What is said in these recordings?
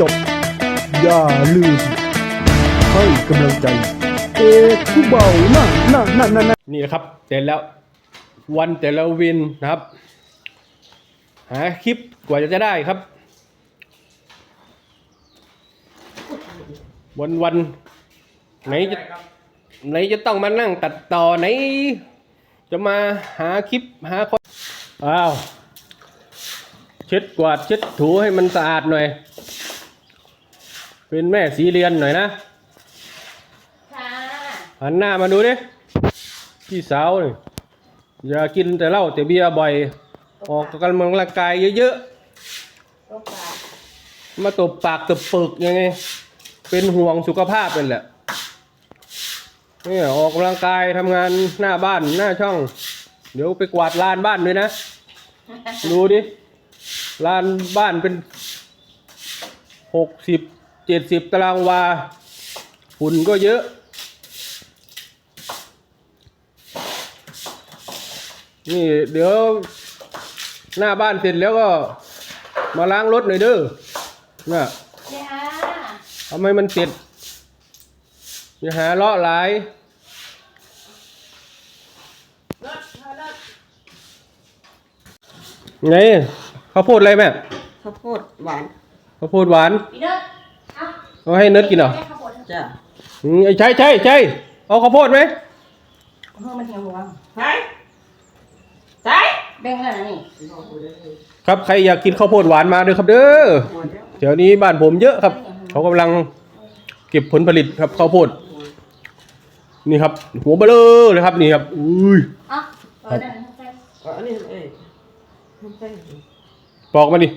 จบ อย่าลืมให้กำลังใจ เอกผู้เบาหน้าหน้าหน้าหน้าหน้านี่นะครับเสร็จแล้ววันแต่ละวินนะครับ หาคลิปกว่าจะได้ครับ วันวันไหนจะไหนจะต้องมานั่งตัดต่อไหน จะมาหาคลิปหาคนอ้าว เช็ดกวาดเช็ดถูให้มันสะอาดหน่อย เป็นแม่สีเรียนหน่อยนะค่ะหันหน้ามาดูดิพี่สาวนี่อย่ากินแต่เหล้าแต่เบียร์บ่อย ออกกำลังกายเยอะลูกปลาๆมาตบปากตบปึกยังไง เป็นห่วงสุขภาพเป็นแหละเนี่ยออกกำลังกายทำงานหน้าบ้านหน้าช่อง เดี๋ยวไปกวาดลานบ้านด้วยนะ ดูดิลานบ้านเป็นหกสิบ เจ็ดสิบตารางวาฝุ่นก็เยอะ นี่เดี๋ยวหน้าบ้านเสร็จแล้วก็มาล้างรถหน่อยเด้อน่ะเนี่ยทำไมมันเสร็จอย่าหาเลาะหลายไงข้าวโพดอะไรแม่ข้าวโพดหวานข้าวโพดหวานพี่ เด้อเอาเอาให้เนิร์ดกินเหรอแม่ข้าวโพดเถอะจ้ะอืมไอ้ใช่ใช่ใช่เอาข้าวโพดไหมเพิ่มมันเหี่ยวหัวใช่ใช่แบ่งแล้วนะนี่ครับใครอยากกินข้าวโพดหวานมาเด้อครับเด้อแถวนี้บ้านผมเยอะครับ เขากำลังเก็บผลผลิตครับข้าวโพด นี่ครับ หัวเบลอเลยครับนี่ครับอุ้ยเอาเออนั่นใส่อันนี้เอ้ยใช่ปอกมาดิ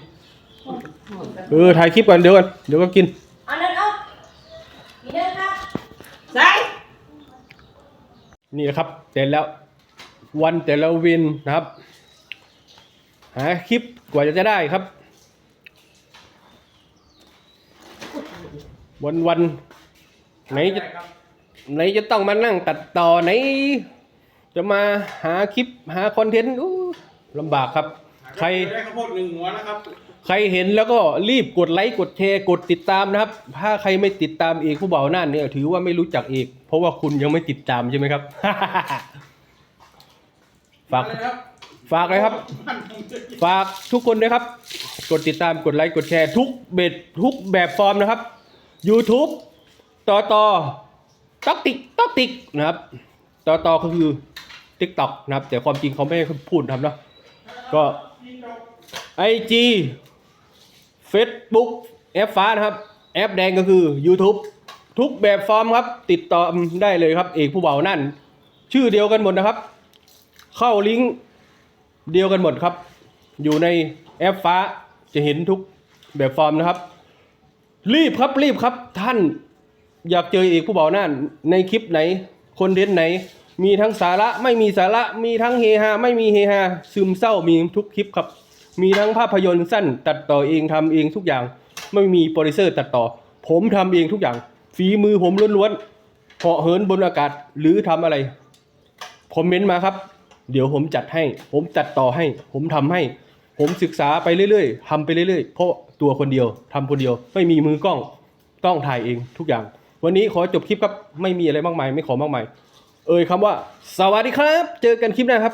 เออถ่ายคลิปก่อนเดี๋ยวกันเดี๋ยวก็กิน เอานั่นเอาพี่เด้อครับ ใช่ นี่นะครับเสร็จแล้ววันแต่ละวินนะครับ หาคลิปกว่าจะได้ครับ วันวันๆไหนจะไหนจะต้องมานั่งตัดต่อไหน จะมาหาคลิปหาคอนเทนต์อู้ลำบากครับ ใครได้ข้าวโพดหนึ่งหัวนะครับใครเห็นแล้วก็รีบกดไลค์กดแชร์กดติดตามนะครับ ถ้าใครไม่ติดตามเอกผู้เบาหน้าเนี่ยถือว่าไม่รู้จักเอก เพราะว่าคุณยังไม่ติดตามใช่ไหมครับ ฝาก อะไรครับฝากเลยครับฝากทุกคนด้วยครับ กดติดตามกดไลค์กดแชร์ทุกเบ็ดทุกแบบฟอร์มนะครับ YouTube ต่อต่อต๊อกติกต๊อกติกนะครับต่อต่อก็คือ TikTok นะครับ แต่ความจริงเขาไม่ให้พูดทำเนาะก็ IG Facebook แอปฟ้านะครับ แอปแดงก็คือ YouTube ทุกแบบฟอร์มครับ ติดต่อได้เลยครับ เอกผู้เบานั่น ชื่อเดียวกันหมดนะครับ เข้าลิงก์เดียวกันหมดครับ อยู่ในแอปฟ้าจะเห็นทุกแบบฟอร์มนะครับ รีบครับรีบครับท่านอยากเจอเอกผู้เบานั่น ในคลิปไหนคอนเทนต์ไหน มีทั้งสาระไม่มีสาระมีทั้งเฮฮาไม่มีเฮฮาซึมเศร้ามีทุกคลิปครับ มีทั้งภาพยนตร์สั้นตัดต่อเองทำเองทุกอย่าง ไม่มีโปรดิวเซอร์ตัดต่อ ผมทำเองทุกอย่าง ฝีมือผมล้วนๆเหาะเหินบนอากาศหรือทำอะไรคอมเมนต์มาครับ เดี๋ยวผมจัดให้ ผมจัดต่อให้ ผมทำให้ ผมศึกษาไปเรื่อยๆทำไปเรื่อยๆ เพราะตัวคนเดียวทำคนเดียว ไม่มีมือกล้องต้องถ่ายเองทุกอย่าง วันนี้ขอจบคลิปครับไม่มีอะไรมากมาย ไม่ขอมากมาย เอ่ยคำว่า สวัสดีครับ เจอกันคลิปหน้าครับ